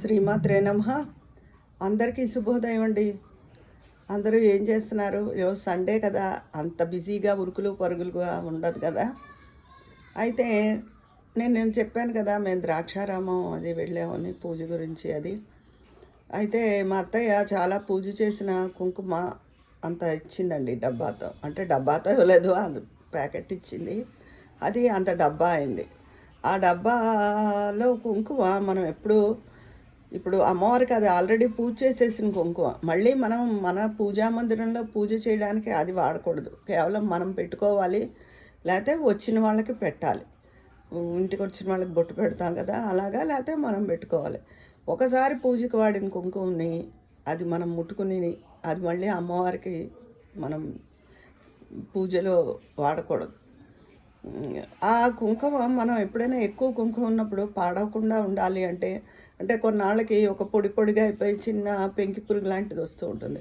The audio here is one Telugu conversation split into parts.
శ్రీమాత్రే నమ. అందరికీ శుభోదయం అండి. అందరూ ఏం చేస్తున్నారు? యో సండే కదా. అంత బిజీగా ఉరుకులు పరుగులుగా ఉండదు కదా. అయితే నేను నేను చెప్పాను కదా మేము ద్రాక్షారామం అది వెళ్ళామని పూజ గురించి అది. అయితే మా అత్తయ్య చాలా పూజ చేసిన కుంకుమ అంత ఇచ్చిందండి డబ్బాతో. అంటే డబ్బాతో ఇవ్వలేదు అది ప్యాకెట్ ఇచ్చింది. అది అంత డబ్బా అయింది. ఆ డబ్బాలో కుంకుమ మనం ఎప్పుడు ఇప్పుడు అమ్మవారికి అది ఆల్రెడీ పూజ చేసేసిన కుంకుమ. మళ్ళీ మనం మన పూజా మందిరంలో పూజ చేయడానికి అది వాడకూడదు. కేవలం మనం పెట్టుకోవాలి లేకపోతే వచ్చిన వాళ్ళకి పెట్టాలి. ఇంటికి వచ్చిన వాళ్ళకి బొట్టు పెడతాం కదా అలాగా లేకపోతే మనం పెట్టుకోవాలి. ఒకసారి పూజకి వాడిన కుంకుమని అది మనం ముట్టుకుని అది మళ్ళీ అమ్మవారికి మనం పూజలో వాడకూడదు. ఆ కుంకుమ మనం ఎప్పుడైనా ఎక్కువ కుంకుమ ఉన్నప్పుడు పాడవకుండా ఉండాలి అంటే అంటే కొన్నాళ్ళకి ఒక పొడి పొడిగా అయిపోయి చిన్న పెంకి పురుగు లాంటిది వస్తూ ఉంటుంది.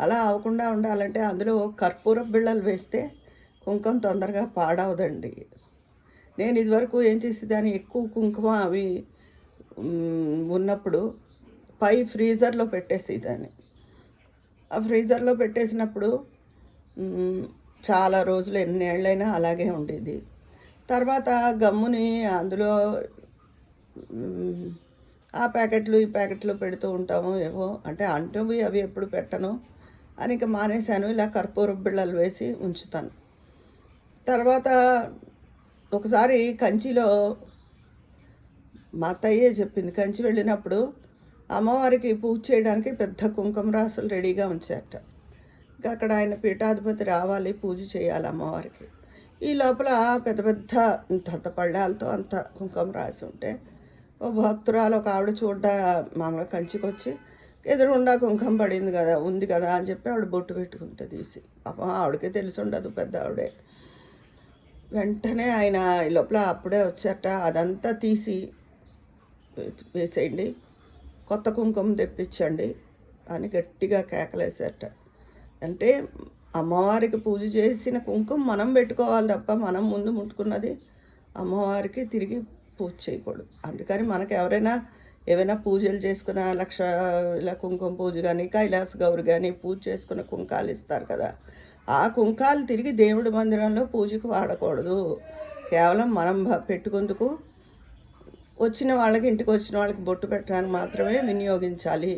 అలా అవ్వకుండా ఉండాలంటే అందులో కర్పూర బిళ్ళలు వేస్తే కుంకుమ తొందరగా పాడవదండి. నేను ఇదివరకు ఏం చేసేదాన్ని? ఎక్కువ కుంకుమ అవి ఉన్నప్పుడు పై ఫ్రీజర్లో పెట్టేసేదాన్ని. ఆ ఫ్రీజర్లో పెట్టేసినప్పుడు చాలా రోజులు ఎన్నేళ్ళైనా అలాగే ఉండేది. తర్వాత గమ్ముని అందులో ఆ ప్యాకెట్లు ఈ ప్యాకెట్లు పెడుతూ ఉంటాము ఏవో. అంటే అంటవి అవి ఎప్పుడు పెట్టను. అని ఇక మానేశాను. ఇలా కర్పూర బిళ్ళలు వేసి ఉంచుతాను. తర్వాత ఒకసారి కంచిలో మా అత్తయ్యే చెప్పింది. కంచి వెళ్ళినప్పుడు అమ్మవారికి పూజ చేయడానికి పెద్ద కుంకుమ రాసులు రెడీగా ఉంచారట. ఇంకా అక్కడ ఆయన పీఠాధిపతి రావాలి పూజ చేయాలి అమ్మవారికి. ఈ లోపల పెద్ద పెద్ద అంత పళ్ళాలతో అంత కుంకుమ రాసి ఉంటే ఓ భక్తురాలు ఒక ఆవిడ చూడ్డ మామూలుగా కంచికొచ్చి ఎదురుగుండా పడింది కదా ఉంది కదా అని చెప్పి ఆవిడ బొట్టు పెట్టుకుంటే తీసి. పాపం ఆవిడకే తెలిసి ఉండదు పెద్ద ఆవిడే. వెంటనే ఆయన ఈ లోపల అప్పుడే వచ్చారట. అదంతా తీసి వేసేయండి కొత్త కుంకుమ తెప్పించండి అని గట్టిగా కేకలేశారట. అంటే అమ్మవారికి పూజ చేసిన కుంకుమ మనం పెట్టుకోవాలి తప్ప మనం ముందు ముట్టుకున్నది అమ్మవారికి తిరిగి పూజ చేయకూడదు. అందుకని మనకు ఎవరైనా ఏవైనా పూజలు చేసుకున్న లక్ష ఇలా కుంకుమ పూజ కానీ కైలాస గౌరి కానీ పూజ చేసుకున్న కుంకాలు ఇస్తారు కదా. ఆ కుంకాలు తిరిగి దేవుడి మందిరంలో పూజకు వాడకూడదు. కేవలం మనం పెట్టుకుందుకు వచ్చిన వాళ్ళకి ఇంటికి వచ్చిన వాళ్ళకి బొట్టు పెట్టడానికి మాత్రమే వినియోగించాలి.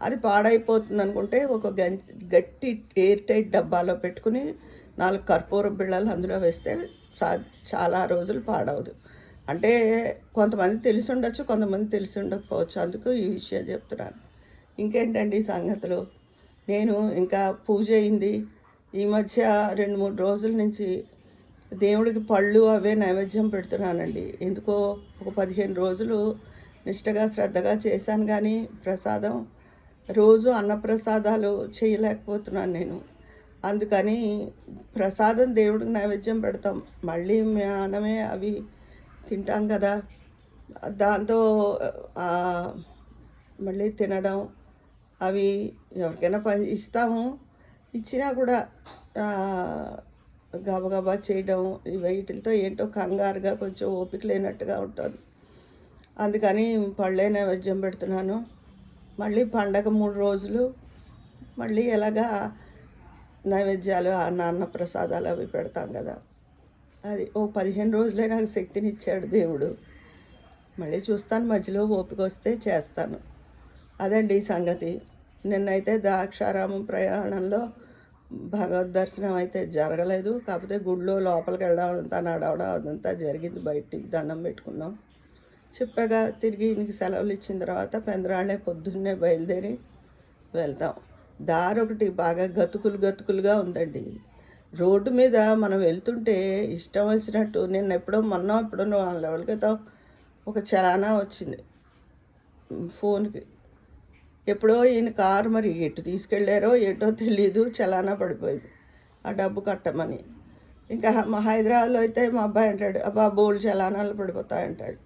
అది పాడైపోతుంది అనుకుంటే ఒక గంజి గట్టి ఎయిర్ టైట్ డబ్బాలో పెట్టుకుని నాలుగు కర్పూర బిళ్ళలు అందులో వేస్తే సా చాలా రోజులు పాడవదు. అంటే కొంతమంది తెలిసి ఉండొచ్చు కొంతమంది తెలిసి ఉండకపోవచ్చు. అందుకు ఈ విషయం చెప్తున్నాను. ఇంకేంటండి సంగతులు? నేను ఇంకా పూజ అయింది. ఈ మధ్య రెండు మూడు రోజుల నుంచి దేవుడికి పళ్ళు అవే నైవేద్యం పెడుతున్నానండి. ఎందుకో ఒక పదిహేను రోజులు నిష్టగా శ్రద్ధగా చేశాను కానీ ప్రసాదం రోజు అన్నప్రసాదాలు చేయలేకపోతున్నాను నేను. అందుకని ప్రసాదం దేవుడికి నైవేద్యం పెడతాం. మళ్ళీ మనమే అవి తింటాం కదా. దాంతో మళ్ళీ తినడం అవి ఎవరికైనా పని ఇస్తాము. ఇచ్చినా కూడా గబగబా చేయడం ఈ వీటితో ఏంటో కంగారుగా కొంచెం ఓపిక లేనట్టుగా ఉంటుంది అందుకని పళ్ళే నైవేద్యం పెడుతున్నాను. మళ్ళీ పండగ మూడు రోజులు మళ్ళీ ఎలాగా నైవేద్యాలు అన్న అన్న ప్రసాదాలు అవి పెడతాం కదా. అది ఓ పదిహేను రోజులే నాకు శక్తిని ఇచ్చాడు దేవుడు. మళ్ళీ చూస్తాను మధ్యలో ఓపిక వస్తే చేస్తాను. అదండి ఈ సంగతి. నిన్నైతే ద్రాక్షారామం ప్రయాణంలో భగవద్ దర్శనం అయితే జరగలేదు. కాకపోతే గుడిలో లోపలికి వెళ్ళడం అదంతా నడవడం అదంతా జరిగింది. బయటికి దండం పెట్టుకున్నాం. చెప్పాగా తిరిగి ఇంటికి సెలవులు ఇచ్చిన తర్వాత పెందరాళ్ళే పొద్దున్నే బయలుదేరి వెళ్తాం. దారి ఒకటి బాగా గతుకులు గతుకులుగా ఉందండి. రోడ్డు మీద మనం వెళ్తుంటే ఇష్టం వచ్చినట్టు నేను ఎప్పుడో మొన్న ఎప్పుడో వాళ్ళ లెవెల్ క్రితం ఒక చలానా వచ్చింది ఫోన్కి. ఎప్పుడో ఈయన కారు మరి ఎటు తీసుకెళ్ళారో ఏటో తెలియదు చలానా పడిపోయింది. ఆ డబ్బు కట్టమని. ఇంకా మా హైదరాబాద్లో అయితే మా అబ్బాయి అంటాడు అబ్బా బోల్డ్ చలానాలు పడిపోతాయంటాడు.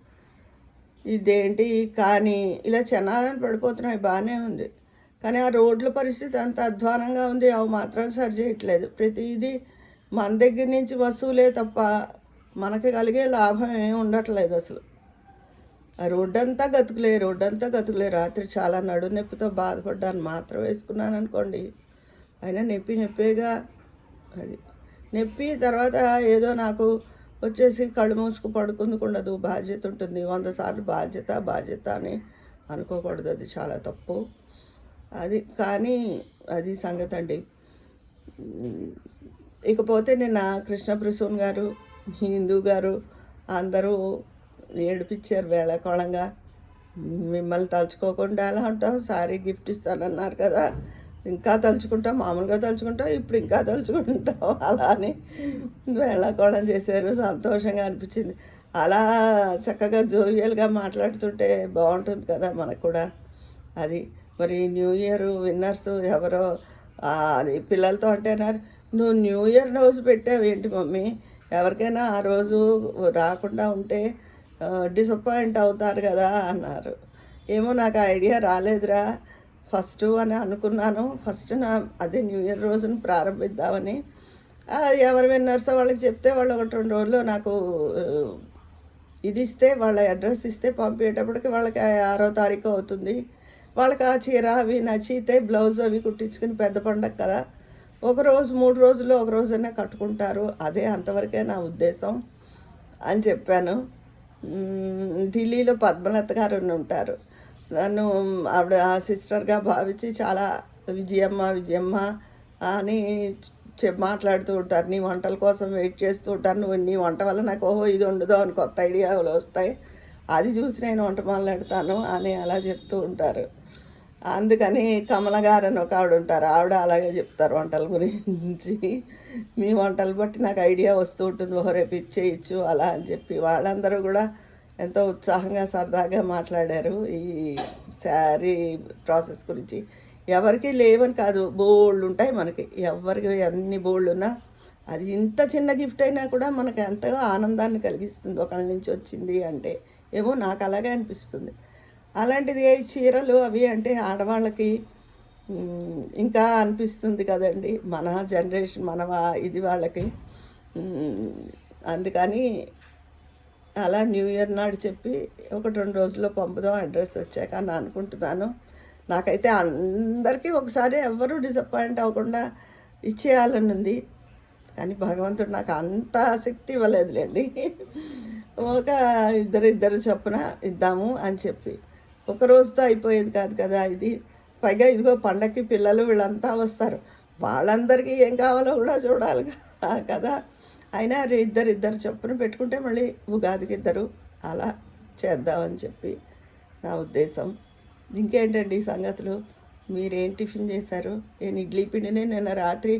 ఇదేంటి కానీ ఇలా చలానాలు పడిపోతున్నాయి బాగానే ఉంది. కానీ ఆ రోడ్ల పరిస్థితి అంత అధ్వానంగా ఉంది. అవి మాత్రం సరి చేయట్లేదు ప్రతిదీ మన దగ్గర నుంచి వసూలే తప్ప మనకి కలిగే లాభం ఏమి ఉండట్లేదు అసలు. ఆ రోడ్డంతా గతుకులే రోడ్డంతా గతుకులే. రాత్రి చాలా నడునొప్పితో బాధపడ్డాను. మాత్రం వేసుకున్నాను అనుకోండి. అయినా నొప్పి నొప్పేగా అది. నొప్పి తర్వాత ఏదో నాకు వచ్చేసి కళ్ళు మూసుకు పడుకుందుకుండదు బాధ్యత ఉంటుంది. వంద సార్లు బాధ్యత బాధ్యత అని అనుకోకూడదు. అది చాలా తప్పు. అది కానీ అది సంగతి అండి. ఇకపోతే నిన్న కృష్ణ ప్రసూన్ గారు హిందూ గారు అందరూ ఏడిపించారు వేళకోళంగా. మిమ్మల్ని తలుచుకోకుండా ఎలా ఉంటాం సారీ గిఫ్ట్ ఇస్తానన్నారు కదా. ఇంకా తలుచుకుంటాం మామూలుగా తలుచుకుంటాం ఇప్పుడు ఇంకా తలుచుకుంటాం అలా అని వేళాకోళం చేశారు. సంతోషంగా అనిపించింది. అలా చక్కగా జోవియల్గా మాట్లాడుతుంటే బాగుంటుంది కదా మనకు కూడా. అది మరి న్యూ ఇయర్ విన్నర్స్ ఎవరో అది పిల్లలతో అంటేనారు నువ్వు న్యూ ఇయర్ రోజు పెట్టావు ఏంటి మమ్మీ? ఎవరికైనా ఆ రోజు రాకుండా ఉంటే డిసప్పాయింట్ అవుతారు కదా అన్నారు. ఏమో నాకు ఐడియా రాలేదురా. ఫస్ట్ అని అనుకున్నాను. ఫస్ట్ నా అదే న్యూ ఇయర్ రోజును ప్రారంభిద్దామని. ఎవరు విన్నర్సో వాళ్ళకి చెప్తే వాళ్ళు ఒకటి రెండు రోజుల్లో నాకు ఇది ఇస్తే వాళ్ళ అడ్రస్ ఇస్తే పంపించేటప్పటికి వాళ్ళకి ఆరో తారీఖు అవుతుంది. వాళ్ళకి ఆ చీర అవి నచ్చితే బ్లౌజ్ అవి కుట్టించుకుని పెద్ద పండగ కదా. ఒక రోజు మూడు రోజుల్లో ఒక రోజైనా కట్టుకుంటారు. అదే అంతవరకే నా ఉద్దేశం అని చెప్పాను. ఢిల్లీలో పద్మలత గారు ఉంటారు. నన్ను ఆవిడ ఆ సిస్టర్గా భావించి చాలా విజయమ్మ విజయమ్మ అని చెప్ మాట్లాడుతూ ఉంటారు. నీ వంటల కోసం వెయిట్ చేస్తూ ఉంటాను నువ్వు నీ వంట వల్ల నాకు ఓహో ఇది ఉండదో అని కొత్త ఐడియాలు వస్తాయి. అది చూసి నేను వంట మొదలెడతాను అని అలా చెప్తూ ఉంటారు. అందుకని కమల గారు అని ఒక ఆవిడ ఉంటారు. ఆవిడ అలాగే చెప్తారు వంటల గురించి. మీ వంటలు బట్టి నాకు ఐడియా వస్తూ ఉంటుంది. ఓహో రేపు ఇచ్చేయచ్చు అలా అని చెప్పి. వాళ్ళందరూ కూడా ఎంతో ఉత్సాహంగా సరదాగా మాట్లాడారు ఈ శారీ ప్రాసెస్ గురించి. ఎవరికి లేవని కాదు బోళ్ళు ఉంటాయి మనకి. ఎవరికి అన్ని బోళ్ళు ఉన్నా అది ఇంత చిన్న గిఫ్ట్ అయినా కూడా మనకు ఎంతగా ఆనందాన్ని కలిగిస్తుంది. ఒకళ్ళ నుంచి వచ్చింది అంటే ఏమో నాకు అలాగే అనిపిస్తుంది. అలాంటిది ఏ చీరలు అవి అంటే ఆడవాళ్ళకి ఇంకా అనిపిస్తుంది కదండి. మన జనరేషన్ మన వా- ఇది వాళ్ళకి. అందుకని అలా న్యూ ఇయర్ నాడు చెప్పి ఒకటి రెండు రోజుల్లో పంపుదాం అడ్రస్ వచ్చాక అని అనుకుంటున్నాను. నాకైతే అందరికీ ఒకసారి ఎవరు డిసప్పాయింట్ అవ్వకుండా ఇచ్చేయాలని ఉంది కానీ భగవంతుడు నాకు అంత ఆసక్తి ఇవ్వలేదులేండి. ఒక ఇద్దరు ఇద్దరు చొప్పున ఇద్దాము అని చెప్పి. ఒక రోజుతో అయిపోయేది కాదు కదా ఇది. పైగా ఇదిగో పండక్కి పిల్లలు వీళ్ళంతా వస్తారు. వాళ్ళందరికీ ఏం కావాలో కూడా చూడాలి కదా. అయినా రే ఇద్దరు ఇద్దరు చొప్పున పెట్టుకుంటే మళ్ళీ ఉగాదికి ఇద్దరు అలా చేద్దామని చెప్పి నా ఉద్దేశం. ఇంకేంటండి ఈ సంగతులు? మీరేం టిఫిన్ చేశారు? నేను ఇడ్లీ పిండిని నిన్న రాత్రి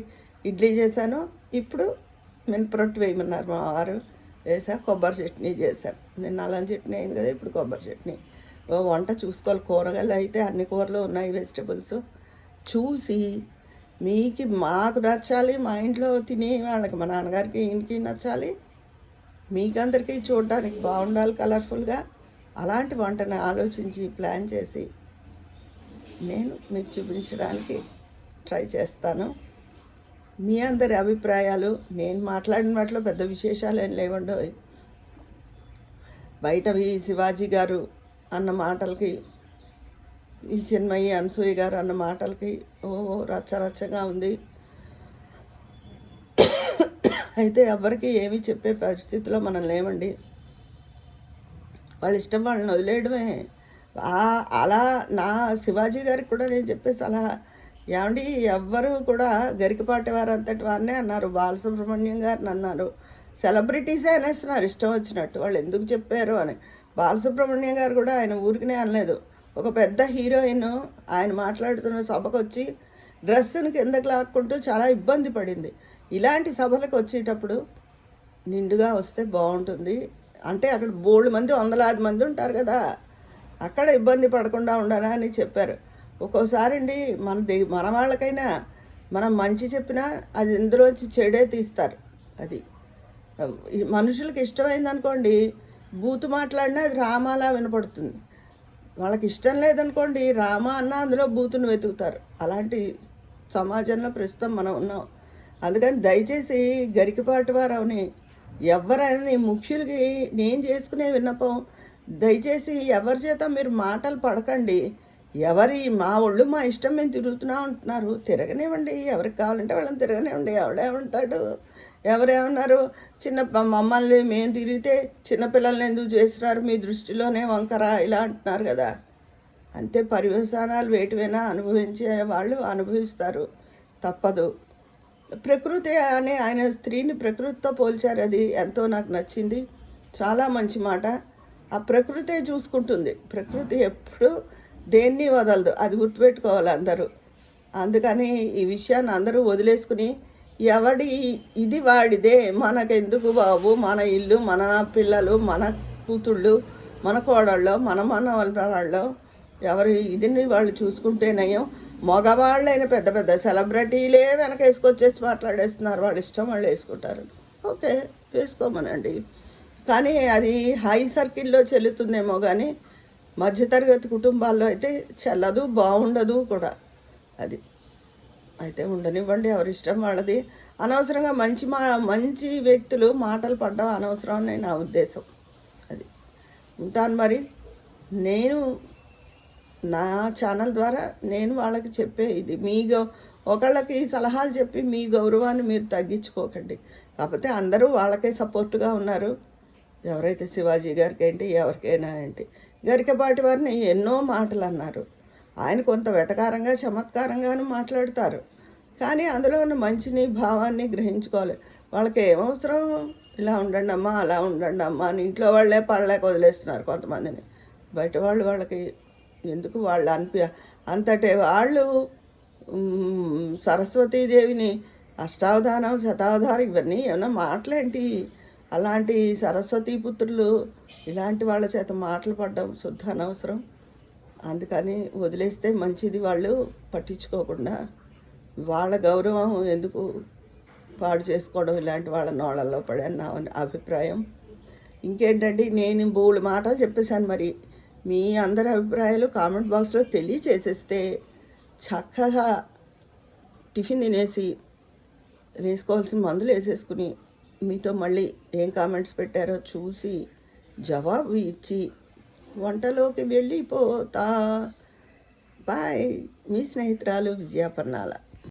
ఇడ్లీ చేశాను. ఇప్పుడు మినపరొట్టు వేయమన్నారు మా వారు. వేసా కొబ్బరి చట్నీ చేశాను. నిన్న అల్లం చట్నీ అయింది కదా ఇప్పుడు కొబ్బరి చట్నీ. వంట చూసుకోవాలి. కూరగాయలు అయితే అన్ని కూరలు ఉన్నాయి వెజిటబుల్స్ చూసి మీకు మాకు నచ్చాలి మా ఇంట్లో తినే వాళ్ళకి మా నాన్నగారికి ఈయనకి నచ్చాలి. మీకందరికీ చూడడానికి బాగుండాలి కలర్ఫుల్గా అలాంటి వంటను ఆలోచించి ప్లాన్ చేసి నేను మీకు చూపించడానికి ట్రై చేస్తాను. మీ అందరి అభిప్రాయాలు నేను మాట్లాడిన వాటిలో పెద్ద విశేషాలు ఏం లేవండో బయటవి శివాజీ గారు అన్న మాటలకి ఈ చిన్మయి అనసూయ గారు అన్న మాటలకి ఓ రచ్చ రచ్చగా ఉంది. అయితే ఎవరికి ఏమీ చెప్పే పరిస్థితిలో మనం లేమండి వాళ్ళ ఇష్టం వాళ్ళని వదిలేయడమే. అలా నా శివాజీ గారికి కూడా నేను చెప్పే సలహా. ఏమండి ఎవ్వరు కూడా గరికపాటి వారు అంతటి వారినే అన్నారు. బాలసుబ్రహ్మణ్యం గారిని అన్నారు. సెలబ్రిటీసే అనేస్తున్నారు. ఇష్టం వచ్చినట్టు. వాళ్ళు ఎందుకు చెప్పారు అని. బాలసుబ్రహ్మణ్యం గారు కూడా ఆయన ఊరికినే అనలేదు. ఒక పెద్ద హీరోయిన్ ఆయన మాట్లాడుతున్న సభకు వచ్చి డ్రెస్సును కిందకి లాక్కుంటూ చాలా ఇబ్బంది పడింది. ఇలాంటి సభలకు వచ్చేటప్పుడు నిండుగా వస్తే బాగుంటుంది. అంటే అక్కడ బోల్డ్ మంది వందలాది మంది ఉంటారు కదా. అక్కడ ఇబ్బంది పడకుండా ఉండాలా అని చెప్పారు. ఒక్కోసారి అండి మన దే- మన వాళ్ళకైనా మనం మంచి చెప్పినా అది ఇందులోంచి చెడే తీస్తారు. అది. మనుషులకు మనుషులకి అనుకోండి బూతు మాట్లాడినా అది రామాలా వినపడుతుంది. వాళ్ళకి ఇష్టం లేదనుకోండి రామ అన్న అందులో బూతును వెతుకుతారు. అలాంటి సమాజంలో ప్రస్తుతం మనం ఉన్నాం. అందుకని దయచేసి గరికపాటి వారు అవని ఎవరైనా నీ ముఖ్యులకి నేను చేసుకునే విన్నపం దయచేసి ఎవరి చేత మీరు మాటలు పడకండి. ఎవరి మా ఒళ్ళు మా ఇష్టం మేము తిరుగుతున్నా ఉంటున్నారు తిరగనివ్వండి. ఎవరికి కావాలంటే వాళ్ళని తిరగనివ్వండి. ఎవడేమంటాడు ఎవరేమన్నారు? చిన్న మమ్మల్ని మేము తిరిగితే చిన్నపిల్లల్ని ఎందుకు చేస్తున్నారు? మీ దృష్టిలోనే వంకర ఇలా అంటున్నారు కదా. అంతే పర్యవసానాలు వేటివైనా అనుభవించే వాళ్ళు అనుభవిస్తారు. తప్పదు. ప్రకృతి అనే ఆయన స్త్రీని ప్రకృతితో పోల్చారు. అది ఎంతో నాకు నచ్చింది. చాలా మంచి మాట. ఆ ప్రకృతే చూసుకుంటుంది. ప్రకృతి ఎప్పుడు దేన్ని వదలదు. అది గుర్తుపెట్టుకోవాలి అందరూ. అందుకని ఈ విషయాన్ని అందరూ వదిలేసుకుని ఎవడి ఇది వాడిదే. మనకెందుకు బాబు? మన ఇల్లు మన పిల్లలు మన కూతుళ్ళు మన కోడళ్ళు మన మనవాళ్ళు ఎవరి ఇదిని వాళ్ళు చూసుకుంటేనయం మగవాళ్ళైన పెద్ద పెద్ద సెలబ్రిటీలే వెనక వేసుకొచ్చేసి మాట్లాడేస్తున్నారు. వాళ్ళు ఇష్టం వాళ్ళు వేసుకుంటారు. ఓకే వేసుకోమనండి. కానీ అది హై సర్కిల్లో చెల్లుతుందేమో కానీ మధ్యతరగతి కుటుంబాల్లో అయితే చెల్లదు బాగుండదు కూడా. అది అయితే ఉండనివ్వండి ఎవరి ఇష్టం వాళ్ళది. అనవసరంగా మంచి మా మంచి వ్యక్తులు మాటలు పడ్డం అనవసరం అని నా ఉద్దేశం అది. ఉంటాను మరి. నేను నా ఛానల్ ద్వారా నేను వాళ్ళకి చెప్పే ఇది. మీ గౌ ఒకళ్ళకి సలహాలు చెప్పి మీ గౌరవాన్ని మీరు తగ్గించుకోకండి. కాకపోతే అందరూ వాళ్ళకే సపోర్ట్గా ఉన్నారు. ఎవరైతే శివాజీ గారికి ఏంటి ఎవరికైనా ఏంటి. గరికపాటి వారిని ఎన్నో మాటలు అన్నారు. ఆయన కొంత వెటకారంగా చమత్కారంగాను మాట్లాడతారు. కానీ అందులో ఉన్న మంచిని భావాన్ని గ్రహించుకోవాలి. వాళ్ళకి ఏమవసరం ఇలా ఉండండి అమ్మా అలా ఉండండి అమ్మా అని ఇంట్లో వాళ్ళే పడలేక వదిలేస్తున్నారు కొంతమందిని. బయట వాళ్ళు వాళ్ళకి ఎందుకు వాళ్ళు అనిపి అంతటే వాళ్ళు సరస్వతీదేవిని అష్టావధానం శతావధానం ఇవన్నీ ఏమన్నా మాటలేంటి? అలాంటి సరస్వతీ పుత్రులు ఇలాంటి వాళ్ళ చేత మాటలు పడడం శుద్ధ అనవసరం. అందుకని వదిలేస్తే మంచిది వాళ్ళు పట్టించుకోకుండా వాళ్ళ గౌరవం ఎందుకు పాడు చేసుకోవడం ఇలాంటి వాళ్ళ నోళ్ళల్లో పడాను నా అభిప్రాయం. ఇంకేంటంటే నేను బోళ్ళు మాటలు చెప్పేశాను మరి. మీ అందరి అభిప్రాయాలు కామెంట్ బాక్స్లో తెలియచేసేస్తే చక్కగా టిఫిన్ తినేసి వేసుకోవాల్సిన మందులు వేసేసుకుని మీతో మళ్ళీ ఏం కామెంట్స్ పెట్టారో చూసి జవాబు ఇచ్చి వంటలోకి వెళ్ళిపోతా. బాయ్. మీ స్నేహితురాలు విజయాపర్ణాల